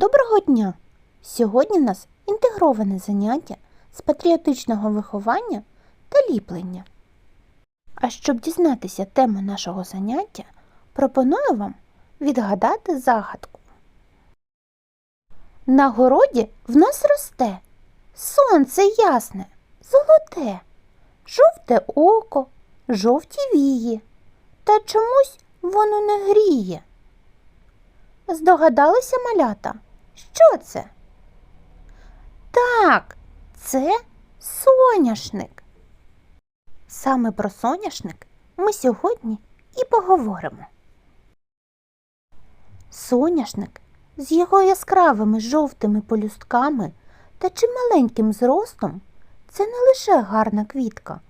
доброго дня! Сьогодні в нас інтегроване заняття з патріотичного виховання та ліплення. А щоб дізнатися тему нашого заняття, пропоную вам відгадати загадку. На городі в нас росте сонце ясне, золоте, жовте око, жовті вії, та чомусь воно не гріє. Здогадалися малята? Що це? Так, це соняшник. Саме про соняшник ми сьогодні і поговоримо. Соняшник з його яскравими жовтими полюстками та чималеньким зростом це не лише гарна квітка,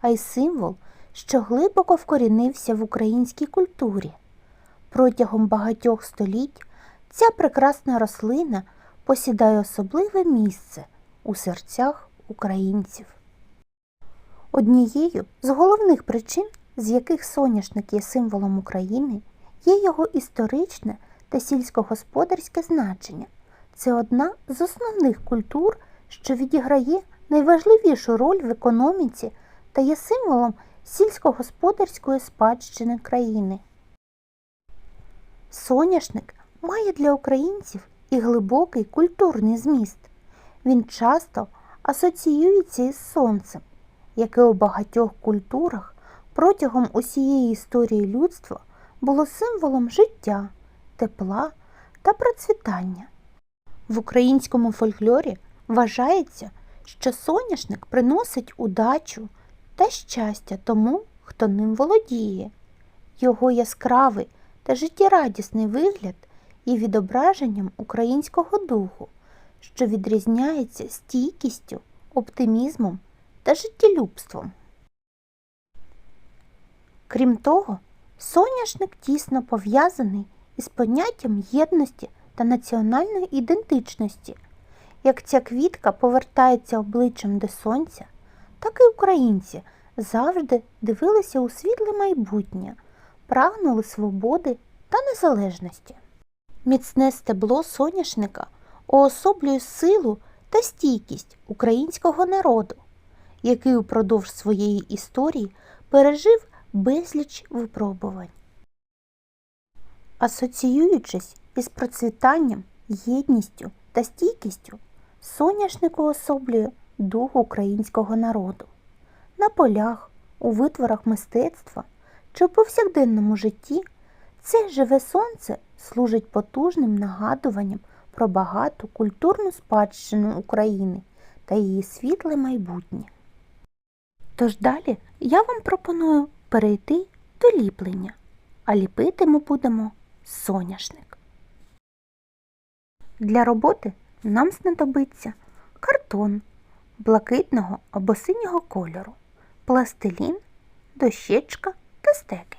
а й символ, що глибоко вкорінився в українській культурі. Протягом багатьох століть ця прекрасна рослина посідає особливе місце у серцях українців. Однією з головних причин, з яких соняшник є символом України, є його історичне та сільськогосподарське значення. Це одна з основних культур, що відіграє найважливішу роль в економіці та є символом сільськогосподарської спадщини країни. Соняшник має для українців і глибокий культурний зміст. Він часто асоціюється із сонцем, яке у багатьох культурах протягом усієї історії людства було символом життя, тепла та процвітання. В українському фольклорі вважається, що соняшник приносить удачу та щастя тому, хто ним володіє. Його яскравий та життєрадісний вигляд є відображенням українського духу, що відрізняється стійкістю, оптимізмом та життєлюбством. Крім того, соняшник тісно пов'язаний із поняттям єдності та національної ідентичності. Як ця квітка повертається обличчям до сонця, так і українці завжди дивилися у світле майбутнє, прагнули свободи та незалежності. Міцне стебло соняшника уособлює силу та стійкість українського народу, який упродовж своєї історії пережив безліч випробувань. Асоціюючись із процвітанням, єдністю та стійкістю, соняшник уособлює дух українського народу. На полях, у витворах мистецтва чи в повсякденному житті це живе сонце служить потужним нагадуванням про багату культурну спадщину України та її світле майбутнє. Тож далі я вам пропоную перейти до ліплення, а ліпити ми будемо соняшник. Для роботи нам знадобиться картон блакитного або синього кольору, пластилін, дощечка та стеки.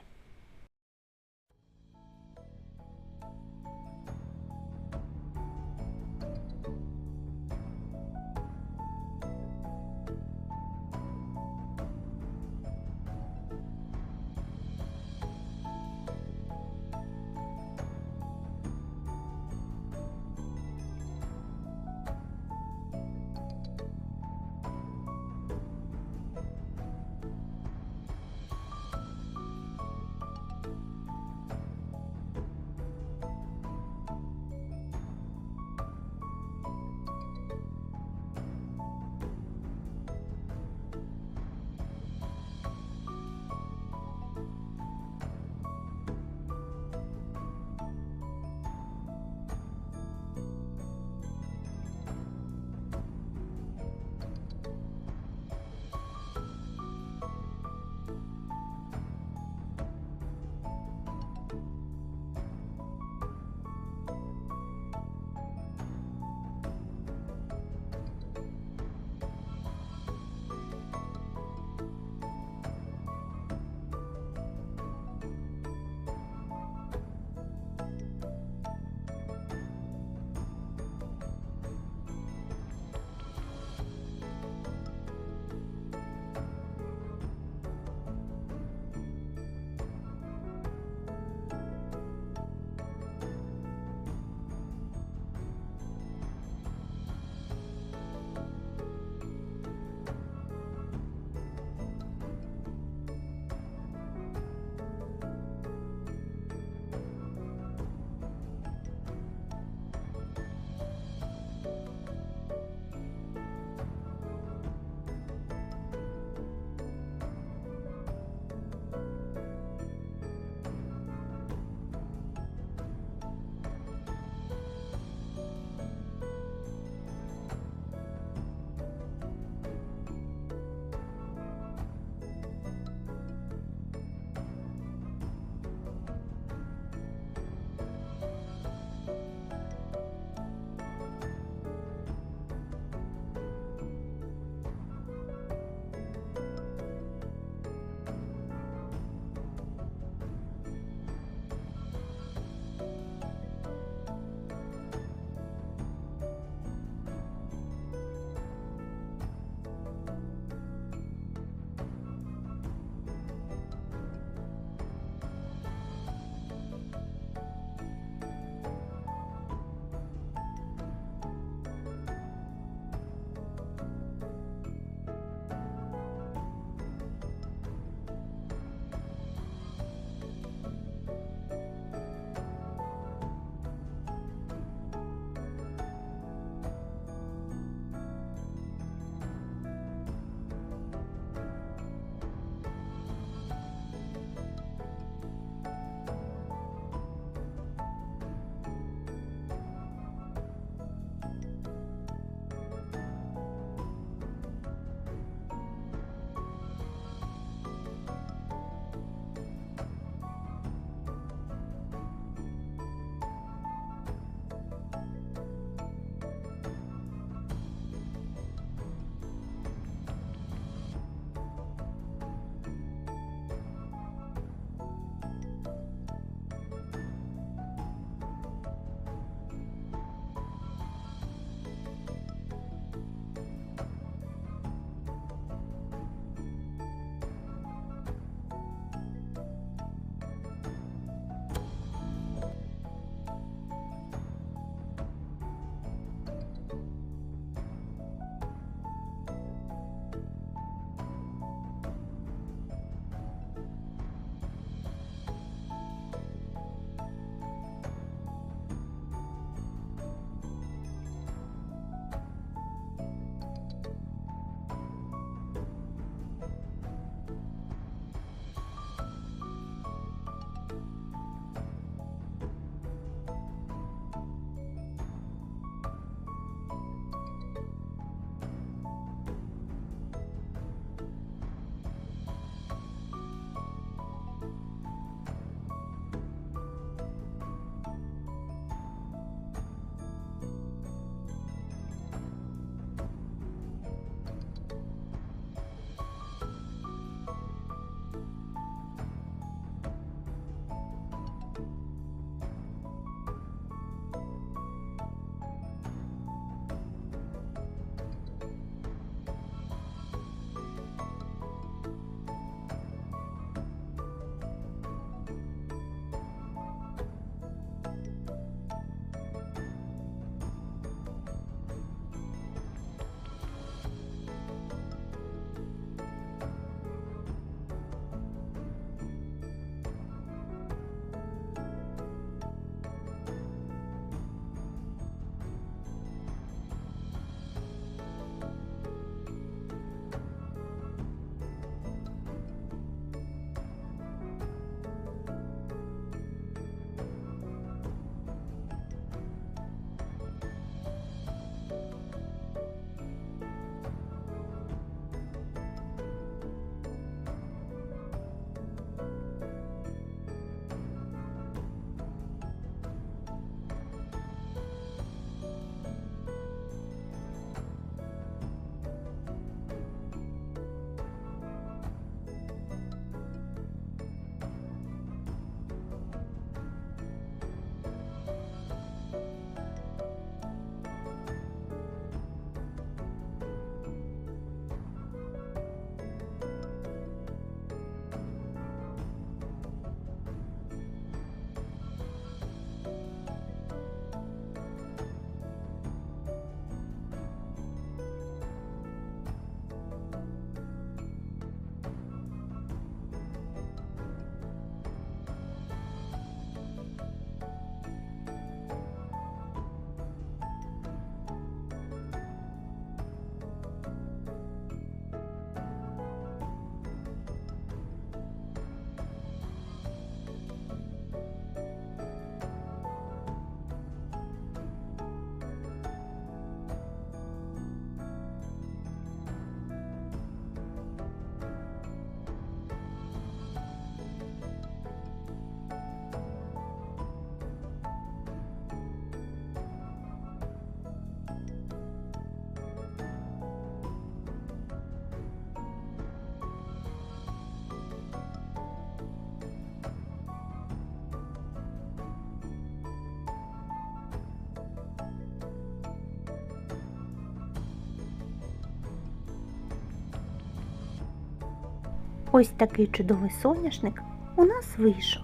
Ось такий чудовий соняшник у нас вийшов.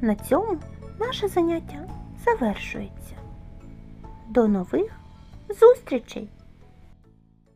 На цьому наше заняття завершується. До нових зустрічей!